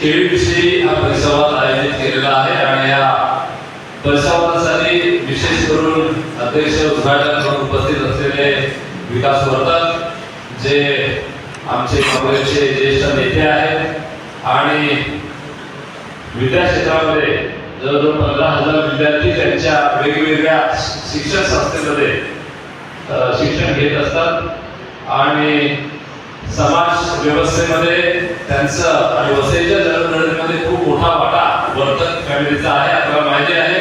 खेळविषयी हा परिसंवाद आयोजित केलेला आहे आणि या परिसंवादासाठी विशेष करून अध्यक्ष उद्घाटन म्हणून उपस्थित असलेले विकास वर्तक जे आमचे काँग्रेसचे ज्येष्ठ नेते आहेत आणि विद्या क्षेत्रामध्ये जवळजवळ पंधरा हजार विद्यार्थी त्यांच्या वेगवेगळ्या शिक्षण संस्थेमध्ये शिक्षण घेत असतात. आणि समाज व्यवस्थेमध्ये त्यांचं आणि वसईच्या जनगणनेमध्ये खूप मोठा वाटा वर्तक फॅमिलीचा आहे आपल्याला माहिती आहे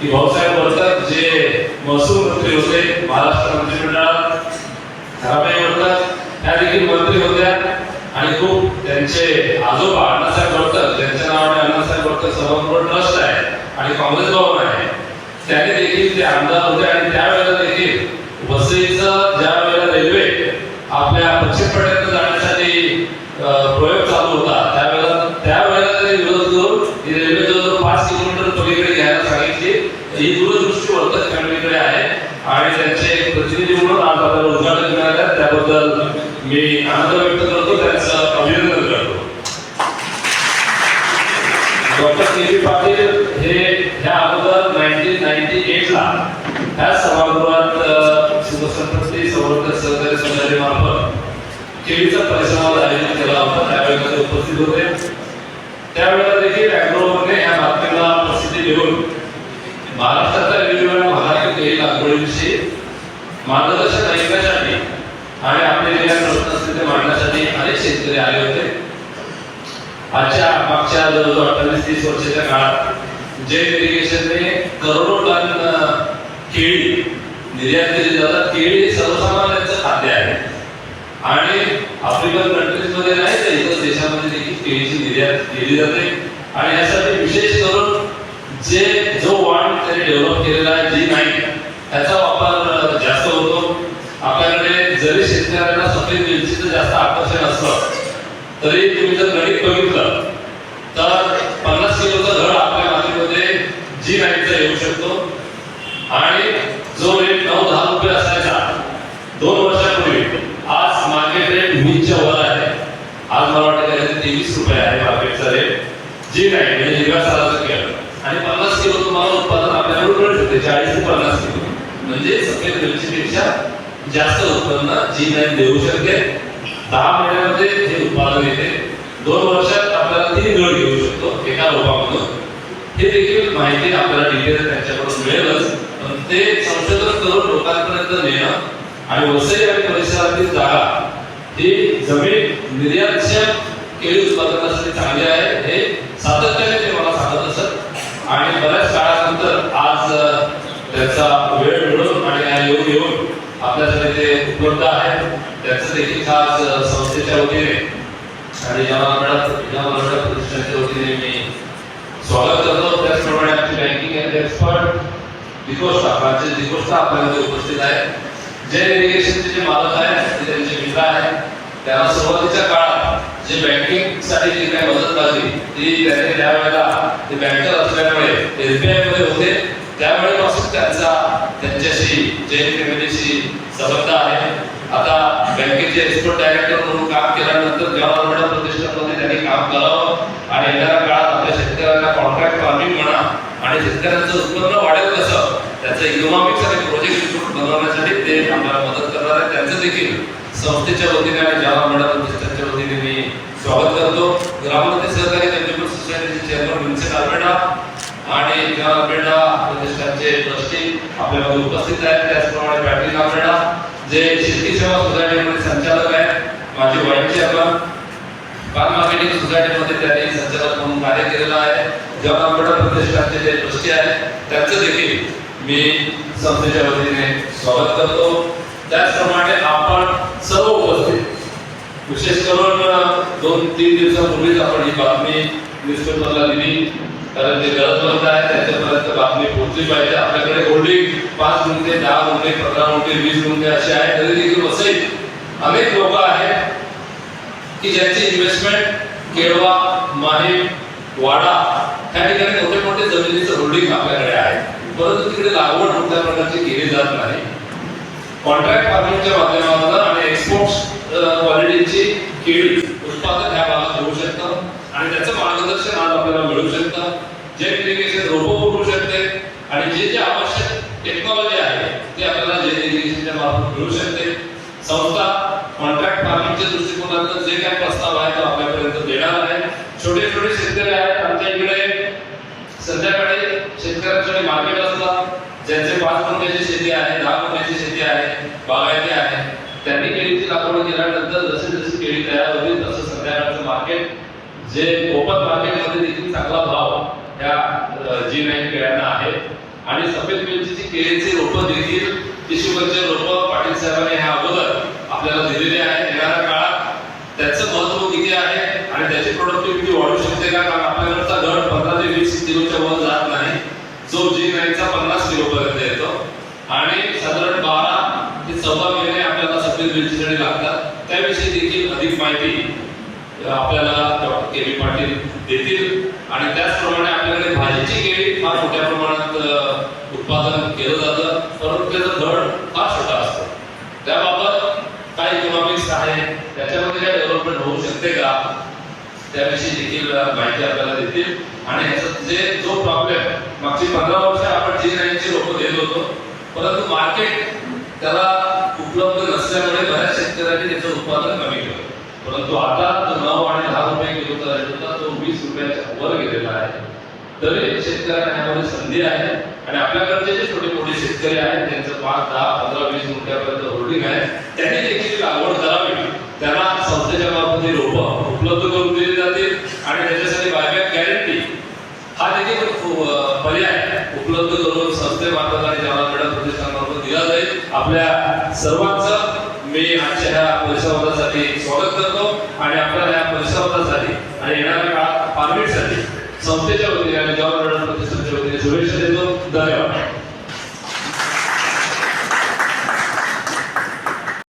की भाऊसाहेब वर्तक जे महसूल मंत्री होते महाराष्ट्र मंत्रिमंडळात खराबाई वर्तक त्या देखील मंत्री होत्या. आणि खूप त्यांचे आजोबा अण्णासाहेब वर्तक त्यांच्या नावाने अण्णासाहेब वर्तक सभागृह ट्रस्ट आहे आणि काँग्रेस भवन आहे त्याने देखील ते आमदार होते आणि त्यावेळेला देखील वसई ही दूरदृष्टी वर्तक फॅमिलीकडे आहे. आणि त्यांचे प्रतिनिधी म्हणून आज आपल्याला उद्घाटन मिळालं त्याबद्दल मी आनंद व्यक्त करतो. त्यांचं अभिनंदन करतो. डॉक्टर के पी पाटील हे ह्या अगोदर नाईन्टीन नाईन्टी एटला ह्या सभागृहात शिवसंपत्ती संवर्धन सहकारी संघटनेमार्फत केळीचा परिसंवाद आयोजित केला होता. त्यावेळेला ते उपस्थित होते. त्यावेळेला देखील अॅग्रोवरने या बातमीला प्रसिद्धी देऊन महाराष्ट्रातल्या वेगवेगळ्या भागातील केळी लागवडीविषयी मार्गदर्शन ऐकण्यासाठी आणि आपले जे प्रश्न असतील ते मांडण्यासाठी अनेक शेतकरी आले होते. आजच्या मागच्या जवळजवळ अठ्ठावीस तीस वर्षाच्या काळात जे इरिगेशनने करोडो टन केळी निर्यात केली जातात. केळी सर्वसामान्यांचं खाद्य आहे. आणि आफ्रिकन कंट्रीजमध्ये नाही तर इतर देशामध्ये देखील केळीची निर्यात केली जाते. आणि यासाठी विशेष करून जे जो वाण त्यांनी डेव्हलप केलेला आहे जी नाही त्याचा वापर जास्त होतो. आपल्याकडे जरी शेतकऱ्यांना सफेद मिरचीचं जास्त आकर्षण असलं तरी तुम्ही जर गणित बघितलं तर पन्नास किलोचा घड आपल्या मातीमध्ये जी नाईनचा येऊ शकतो. आणि जो रेट नऊ दहा रुपये असायचा दोन वर्षापूर्वी आज मार्केट रेट वीसच्या वर आहे आज मला वाटतं काहीतरी तेवीस रुपये आहे मार्केटचा रेट जी नाही म्हणजे हिरव्या सालाचं केलं आणि पन्नास किलो तुम्हाला उत्पादन आपल्याकडून मिळू शकते चाळीस ते पन्नास किलो. म्हणजे सफेद मिरचीपेक्षा जास्त उत्पन्न जी नाही देऊ शकते दहा महिन्यामध्ये हे उत्पादन येते दोन वर्षात आपल्याला तीन गड घेऊ शकतो एका रोपामधून. हे देखील माहिती आपल्याला डिटेल त्यांच्याकडून मिळेलच पण ते संशोधन करून लोकांपर्यंत नेणं आणि वसई आणि परिसरातील जागा ही जमीन निर्यातक्षम केळी उत्पादनासाठी चांगली आहे हे सातत्याने ते मला सांगत असत. आणि बऱ्याच काळानंतर त्याचा वेळ मिळून आणि हा येऊन आपल्यासाठी ते उपलब्ध आहे. त्याचं देखील खास संस्थेच्या वतीने आणि जवाहरलाल जवाहरलाल प्रतिष्ठानच्या वतीने मी स्वागत करतो. त्याचप्रमाणे आमचे banking and expert D'Costa Francis D'Costa आपल्यामध्ये उपस्थित आहे जे इरिगेशनचे जे मालक आहेत, ते त्यांचे मित्र आहेत. त्यांना सुरुवातीच्या काळात जे बँकिंग साठी जी काही मदत लागली ती त्यांनी त्यावेळेला ते बँकर असल्यामुळे एसबीआय मध्ये होते. त्यावेळेपासून त्यांचा त्यांच्याशी जैन फॅमिलीशी संबंध आहे. आता बँकेचे एक्सपर्ट डायरेक्टर म्हणून काम केल्यानंतर जवाहरलाल प्रतिष्ठानमध्ये त्यांनी काम करावं. आणि येणाऱ्या काळात आपल्या शेतकऱ्यांना कॉन्ट्रॅक्ट फार्मिंग म्हणा आणि शेतकऱ्यांचं उत्पन्न वाढेल कसं त्याचं इकॉनॉमिक्स आणि प्रोजेक्ट रिपोर्ट बनवण्यासाठी ते आम्हाला मदत करणार आहे त्यांचं देखील संस्थेच्या वतीने आणि जवाहरलाल प्रतिष्ठानच्या वतीने मी स्वागत करतो. ग्रामोन्नती सहकारी कंझ्युमर सोसायटीचे चेअरमन विन्सेंट आल्मेडा आणि आल्मेडा प्रतिष्ठानचे ट्रस्टी आपल्यामध्ये उपस्थित आहेत त्याचप्रमाणे पॅट्रिक आल्मेडा जे शेती सेवा सोसायटीमध्ये संचालक आहेत माझे वाईट चेअरमन पान मार्केटिंग सोसायटीमध्ये त्यांनी संचालक म्हणून कार्य केलेलं आहे. जवाहरलाल प्रतिष्ठानचे जे ट्रस्टी आहेत त्यांचं देखील मी संस्थेच्या वतीने स्वागत करतो. त्याचप्रमाणे आपण सर्व उपस्थित विशेष करून दोन तीन दिवसापूर्वीच आपण ही बातमी न्यूजपेपरला दिली. कारण जे गरजवंत आहे त्यांच्यापर्यंत बातमी पोहोचली पाहिजे. आपल्याकडे होल्डिंग पाच गुंठे दहा गुंठे पंधरा गुंठे वीस गुंठे असे आहेत. तरी देखील वसईत अनेक लोक आहेत की ज्यांची इन्व्हेस्टमेंट केळवा माहीम वाडा त्या ठिकाणी मोठे मोठे जमिनीचं होल्डिंग आपल्याकडे आहे. परंतु तिकडे लागवड कोणत्या प्रकारची केली जात नाही. कॉन्ट्रॅक्ट फार्मिंगच्या माध्यमातून आणि एक्सपोर्ट क्वालिटीची केळी उत्पादन ह्या भागात होऊ शकतं आणि त्याचं मिळू शकते. संस्था कॉन्ट्रॅक्ट फार्मिंगच्या दृष्टिकोनातून जे काही प्रस्ताव आहे तो आपल्यापर्यंत देणार आहे. छोटे छोटे शेतकरी आहेत. आमच्या इकडे संध्याकाळी शेतकऱ्यांकडे मार्केट असतात ज्यांचे पाच गुंठ्याची शेती आहे दहा गुंठ्याची शेती आहे बागायती आहे त्यांनी केळीची लागवड केल्यानंतर जसे जसे केळी तयार होतील तसं संध्याकाळचं मार्केट जे ओपन मार्केटमध्ये देखील चांगला भाव या जी नाईन केळ्यांना आहे. आणि सफेद मिरचीची केळीची रोपं देखील टिश्यूकल्चर रोपं पाटील साहेबांनी ह्या अगोदर आपल्याला दिलेली आहे. येणाऱ्या काळात त्याचं महत्त्व किती आहे आणि त्याची प्रोडक्टिव्हिटी वाढू शकते का? कारण आपल्याकडचा घट पंधरा ते वीस किलोच्या वर जात नाही. जो जी नाईनचा पन्नास किलो पर्यंत येतो. आणि साधारण बारा ते चौदा महिने आपल्याला सफेद मिरचीसाठी लागतात. त्याविषयी देखील अधिक माहिती आपल्याला डॉक्टर के व्ही पाटील देतील आणि त्याचप्रमाणे आपल्याकडे भाजीची केळी फार मोठ्या प्रमाणात अ, उत्पादन केलं जातं परंतु त्याचं दर फार छोटा असतो त्याबाबत काय इकॉनॉमिक्स आहे त्याच्यामध्ये काय डेव्हलपमेंट होऊ शकते का त्याविषयी देखील अ, माहिती आपल्याला देतील. आणि ह्याचा जे जो प्रॉब्लेम मागची पंधरा वर्ष आपण जी नाईनची रोपं देत होतो परंतु मार्केट त्याला उपलब्ध नसल्यामुळे बऱ्याच शेतकऱ्यांनी त्याचं उत्पादन कमी केलं. परंतु आता तो नऊ आणि दहा रुपये किलोचा रेट होता तो वीस रुपयाच्या वर गेलेला आहे. तरी शेतकऱ्यांना यामध्ये संधी आहे. आणि आपल्याकडचे जे छोटे मोठे शेतकरी आहेत त्यांचं पाच दहा पंधरा वीस रुपयापर्यंत होल्डिंग आहे. त्यांनी देखील लागवड करावी. त्यांना संस्थेच्या मार्फत रोपं उपलब्ध करून दिली. आणि त्याच्यासाठी बायबॅक गॅरंटी हा देखील पर्याय उपलब्ध करून संस्थेमार्फत आणि जवाहर क्रीडा प्रतिष्ठानमार्फत दिला जाईल. आपल्या सर्वांचं मी आजच्या ह्या परिसंवादासाठी स्वागत करतो. आणि आपल्याला या परिसंवादासाठी आणि येणाऱ्या काळात फार्मिंगसाठी संस्थेच्या वतीने आणि जवाहर क्रीडा प्रतिष्ठानच्या वतीने शुभेच्छा देतो. धन्यवाद.